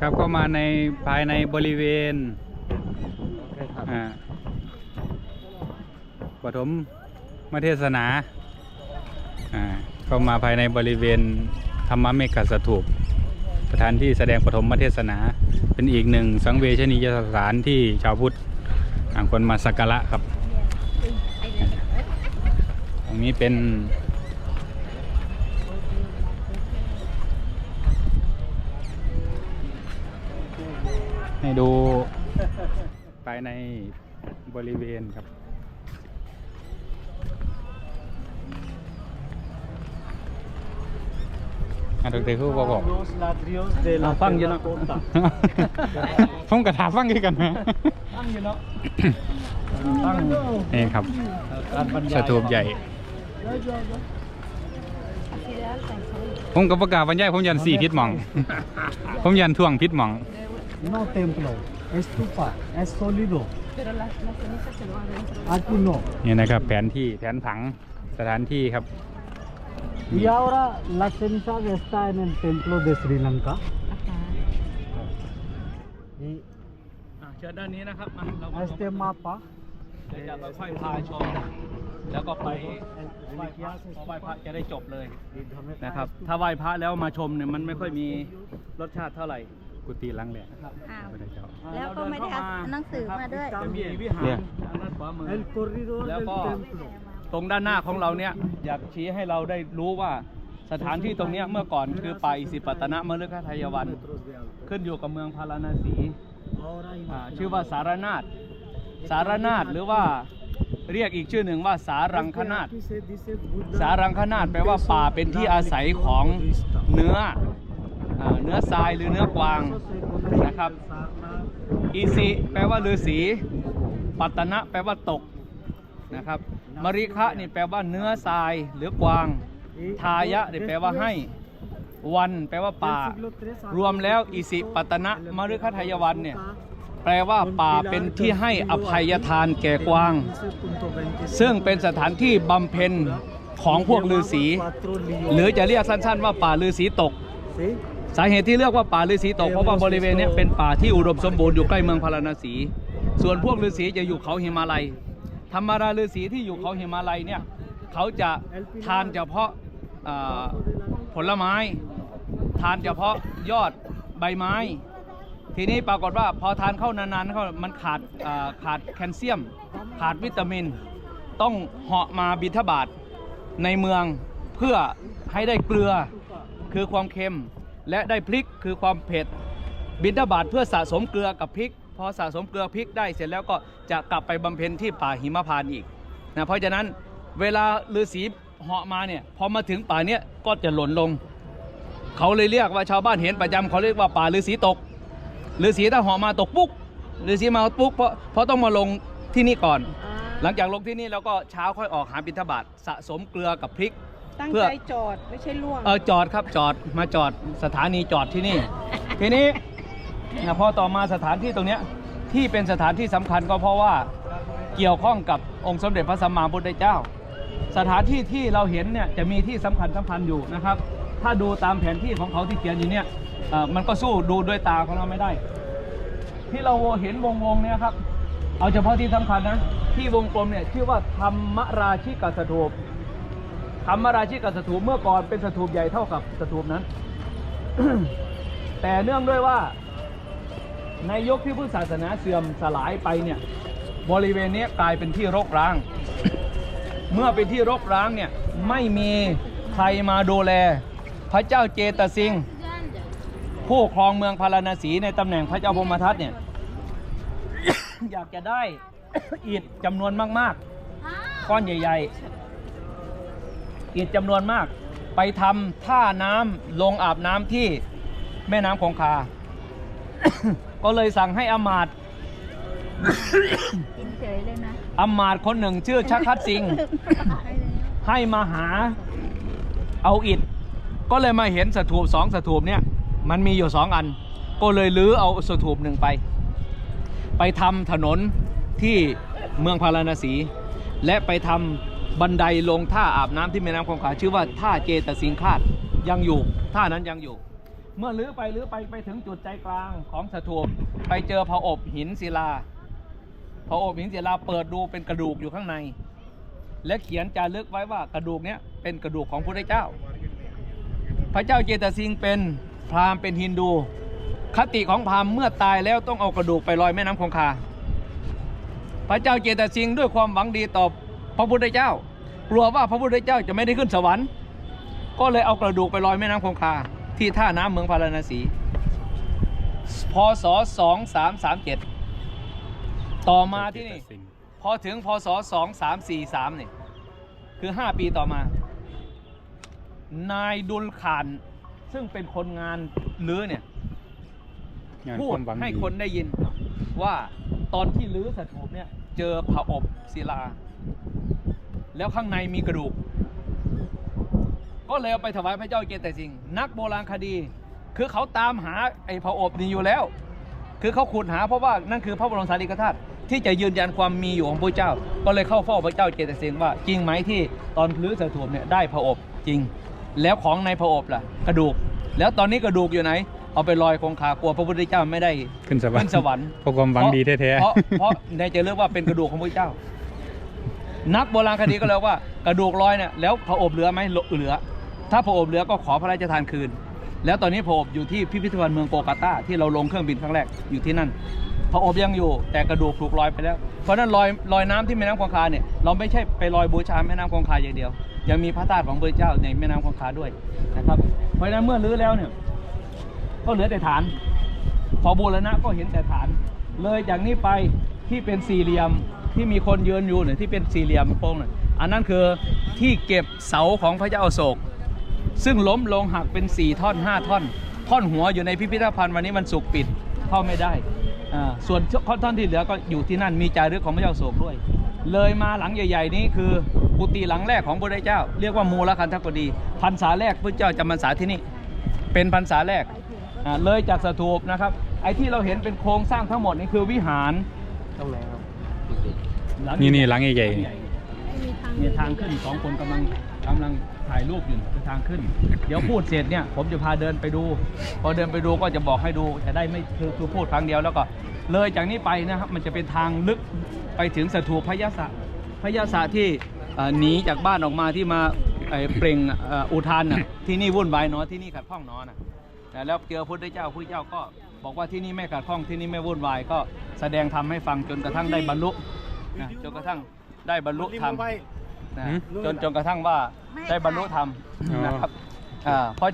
ครับก็มาในภายในบริเวณโอเคครับอ่าปฐมมเทศนาอ่าก็มาภายในบริเวณธรรมเมกสถูปสถานที่แสดงปฐมเทศนา เป็นอีกหนึ่งสังเวชนียสถานที่ชาวพุทธต่างคนมาสักการะครับ ตรงนี้เป็น ให้ดูภายในบริเวณครับ อะดรคู่บอก Los ladrillos de la ฟังอยู่เนาะ terracota. ผมกระถาฟังคือกันนะฟังอยู่เนาะฟังนี่ครับการบรรสยายถูปใหญ่ ผมกับประกล้าศบรรยายผมยันสี่พิษหมอง ผมยันท่วงพิษหมอง No templo, estufa, es sólido. Aquí no. นี่นะครับ แผนที่แผนผังสถานที่ครับ Y ahora la ceniza que está en el templo de Sri Lanka. Y เชิญด้านนี้นะครับมาเรา este mapa เดี๋ยวจะค่อยๆพาชม แล้วก็ไปไหว้พระพอไหว้พระจะได้จบเลย y déjame นะครับ ถ้าไหว้พระแล้วมาชมเนี่ยมันไม่ค่อยมีรสชาติเท่าไหร่ กุฏิหลังแหละอ้าว พระเจ้า แล้วก็ไม่ได้เอาหนังสือมาด้วย จะมีวิหารเนี่ย ทางด้านขวามือ el corredor Luego- del templo. ตรงด้านหน้าของเราเนี่ยอยากชี้ให้เราได้รู้ว่าสถานที่ตรงเนี้ยเมื่อก่อนคือป่าอิสิปตนะมฤคทายวัน Metros de alto. ขึ้นอยู่กับเมืองพาราณสี Ahora อ่า imagina- ชื่อว่าสารนาฏสารนาฏหรือว่าเรียกอีกชื่อหนึ่งว่าสารังคนาฏ Aquí se dice Buda สารังคนาฏแปลว่าป่าเป็นที่อาศัยของเนื้ออ่า เนื้อทรายหรือเนื้อกวางนะครับอีสิแปลว่าฤาษีปัตตนะแปลว่าตกนะครับมริคะนี่แปลว่าเนื้อทรายหรือกวาง ทายะนี่แปลว่าให้ วันแปลว่าป่า รวมแล้วอิสิปัตตนะมฤคะทายวันเนี่ยแปลว่าป่าเป็นที่ให้อภัยทานแก่กวาง ซึ่งเป็นสถานที่บำเพ็ญของพวกฤาษีหรือจะเรียกสั้นๆ ว่าป่าฤาษีตก สาเหตุที่เรียกว่าป่าฤาษีตกเพราะว่าบริเวณนี้เป็นป่าที่อุดมสมบูรณ์อยู่ใกล้เมืองพาราณสี ส่วนพวกฤาษีจะอยู่เขาหิมาลัย ธรรมราฤาษีที่อยู่เขาหิมาลัยเนี่ยเขาจะทานเฉพาะผลไม้ ทานเฉพาะยอดใบไม้ ทีนี้ปรากฏว่าพอทานเข้านานๆเขามันขาดขาดแคลเซียม ขาดวิตามิน ต้องเหาะมาบิณฑบาตในเมืองเพื่อให้ได้เกลือคือความเค็ม และได้พริกคือความเผ็ด บิณฑบาตเพื่อสะสมเกลือกับพริก พอสะสมเกลือพริกได้เสร็จแล้วก็จะกลับไปบำเพ็ญที่ป่าหิมพานต์อีกนะเพราะฉะนั้นเวลาฤาษีเหาะมาเนี่ยพอมาถึงป่าเนี้ยก็จะหล่นลง เขาเลยเรียกว่าชาวบ้านเห็นประจำเขาเรียกว่าป่าฤาษีตกฤาษีถ้าเหาะมาตกปุ๊กฤาษีมาปุ๊กเพราะเพราะต้องมาลงที่นี่ก่อน หลังจากลงที่นี่แล้วก็เช้าค่อยออกหาบิณฑบาตสะสมเกลือกับพริก ตั้งเพื่อใจจอดไม่ใช่ล่วง เออจอดครับจอดมาจอดสถานีจอดที่นี่ ทีนี้นะพอต่อมาสถานที่ตรงเนี้ยที่เป็นสถานที่สำคัญก็เพราะว่าเกี่ยวข้องกับองค์สมเด็จพระสัมมาสัมพุทธเจ้า สถานที่ที่เราเห็นเนี่ยจะมีที่สำคัญสำคัญอยู่นะครับ ถ้าดูตามแผนที่ของเขาที่เขียนอยู่เนี่ยเอ่อมันก็สู้ดูด้วยตาของเราไม่ได้ ที่เราเห็นวงวงๆเนี่ยครับ เอาเฉพาะที่สำคัญนะ ที่วงกลมเนี่ยชื่อว่าธรรมราชิกสถูป ธรรมราชิกับสถูปเมื่อก่อนเป็นสถูปใหญ่เท่ากับสถูปนั้น แต่เนื่องด้วยว่า ในยุคที่พุทธศาสนาเสื่อมสลายไปเนี่ยบริเวณนี้กลายเป็นที่รกร้าง เมื่อเป็นที่รกร้างเนี่ยไม่มีใครมาดูแล พระเจ้าเจตสิงห์ผู้ครองเมืองพาราณสีในตำแหน่งพระเจ้าพมทัตเนี่ยอยากจะได้อิฐจำนวนมากๆ ก้อนใหญ่ ๆ อิฐจำนวนมาก ไปทำท่าน้ำลงอาบน้ำที่แม่น้ำคงคา ก็เลยสั่งให้อำมาตย์กินเฉยเลยนะอำมาตย์คนหนึ่งชื่อชักคัดสิงห์ให้มาหาเอาอิฐก็เลยมาเห็นสถูปสองสถูปเนี่ยมันมีอยู่สองอัน ก็เลยลื้อเอาสถูปหนึ่งไป ไปทำถนนที่เมืองพาราณสี และไปทำ บันไดลงท่าอาบน้ำที่แม่น้ำคงคาชื่อว่าท่าเจตสิงคาดยังอยู่ ท่านั้นยังอยู่ เมื่อลื้อไปลื้อไปไปถึงจุดใจกลางของสถูปไปเจอผาอบหินศิลาผาอบหินศิลาเปิดดูเป็นกระดูกอยู่ข้างใน และเขียนจารึกไว้ว่ากระดูกเนี้ยเป็นกระดูกของพระเจ้า พระเจ้าเจตสิงเป็นพราหมณ์เป็นฮินดู คติของพราหมณ์เมื่อตายแล้วต้องเอากระดูกไปลอยแม่น้ำคงคา พระเจ้าเจตสิงด้วยความหวังดีต่อ พระพุทธเจ้ากลัวว่าพระพุทธเจ้าจะไม่ได้ขึ้นสวรรค์ ก็เลยเอากระดูกไปลอยแม่น้ำคงคาที่ท่าน้ำเมืองพาราณสีพศ2337ต่อมาที่นี่พอถึงพศ2343เนี่ยคือ5ปีต่อมา นายดุลขานซึ่งเป็นคนงานลื้อเนี่ยงานพูคดวามหวังให้ดีคนได้ยินว่าตอนที่ลื้อสถูปเนี่ย เจอผาอบศิลา แล้วข้างในมีกระดูก ก็เลยเอาไปถวายพระเจ้าเกตแต่สิงห์นักโบราณคดี คือเขาตามหาไอ้ผาอบนี่อยู่แล้ว คือเขาขุดหาเพราะว่านั่นคือพระบรมสารีริกธาตุที่จะยืนยันความมีอยู่ของพระเจ้า ก็เลยเข้าเฝ้าพระเจ้าเกตสิงห์ว่าจริงไหมที่ตอนรื้อสถูปเนี่ยได้ผาอบจริง แล้วของในผาอบล่ะ กระดูก แล้วตอนนี้กระดูกอยู่ไหน เอาไปลอยคงคากลัวพระพุทธเจ้าไม่ได้ขึ้นสวรรขึ้ค์นสวรรค์เพราะความหวังดีแท้เพราะเพราะในจะเรียกว่าเป็นกระดูกของพระเจ้า นักโบราณคดีก็เลยว่ากระดูกลอยเนี่ยแล้วพระอบเหลือไหมเหลือ ถ้าพระอบเหลือก็ขอพระราชทานคืน แล้วตอนนี้พระอบอยู่ที่พิพิธภัณฑ์เมืองโกกาตาที่เราลงเครื่องบินครั้งแรกอยู่ที่นั่นพระอบยังอยู่แต่กระดูกถูกลอยไปแล้ว เพราะนั้นลอยลอยน้ำที่แม่น้ำคงคาเนี่ยเราไม่ใช่ไปลอยบูชาแม่น้ำคงคาอย่างเดียว ยังมีพระธาตุของพระเจ้าในแม่น้ำคงคาด้วยนะครับเพราะฉะนั้นเมื่อรื้อแล้วเนี่ยก็เหลือแต่ฐาน พอบูรณะก็เห็นแต่ฐาน เลยจากนี้ไปที่เป็นสี่เหลี่ยม ที่มีคนยืนอยู่เนี่ยที่เป็นสี่เหลี่ยมโป้งเนี่ยอันนั้นคือที่เก็บเสาของพระเจ้าอโศก ซึ่งล้มลงหักเป็น 4 ท่อน 5 ท่อน ท่อนหัวอยู่ในพิพิธภัณฑ์วันนี้มันสุกปิดเข้าไม่ได้อ่าส่วนท่อนที่เหลือก็อยู่ที่นั่นมีจารึกของพระเจ้าโศกด้วย เลยมาหลังใหญ่ ๆ นี้คือกุฏิหลังแรกของพระเจ้า เรียกว่ามูลคันธกุฎีพรรษาแรกพระเจ้าจำพรรษาที่นี่เป็นพรรษาแรกอ่าเลยจากสถูปนะครับไอ้ที่เราเห็นเป็นโครงสร้างทั้งหมดนี่คือวิหารตรงไหนครับ ๆนี่นี่หลังใหญ่เนี่ยทางขึ้นสองคนกำลังกำลังถ่ายรูปอยู่คือทางขึ้น เดี๋ยวพูดเสร็จเนี่ย ผมจะพาเดินไปดู พอเดินไปดูก็จะบอกให้ดูจะได้ไม่คือคือพูดครั้งเดียวแล้วก็ เลยจากนี้ไปนะครับมันจะเป็นทางลึกไปถึงสถูปพระยาศะพระยาศะที่เอ่อหนีจากบ้านออกมาที่มาเอ่อเปล่งเอ่ออุทานน่ะที่นี่วุ่นวายเนาะที่นี่ขัดข้องเนาะนะแต่แล้วเจอพระพุทธเจ้าพระพุทธเจ้าก็ บอกว่าที่นี่ไม่ขัดข้องที่นี่ไม่วุ่นวายก็แสดงธรรมให้ฟังจนกระทั่งได้บรรลุนะจนกระทั่งได้บรรลุธรรม นะจนจนกระทั่งว่าได้บรรลุธรรมนะครับอ่าเพราะ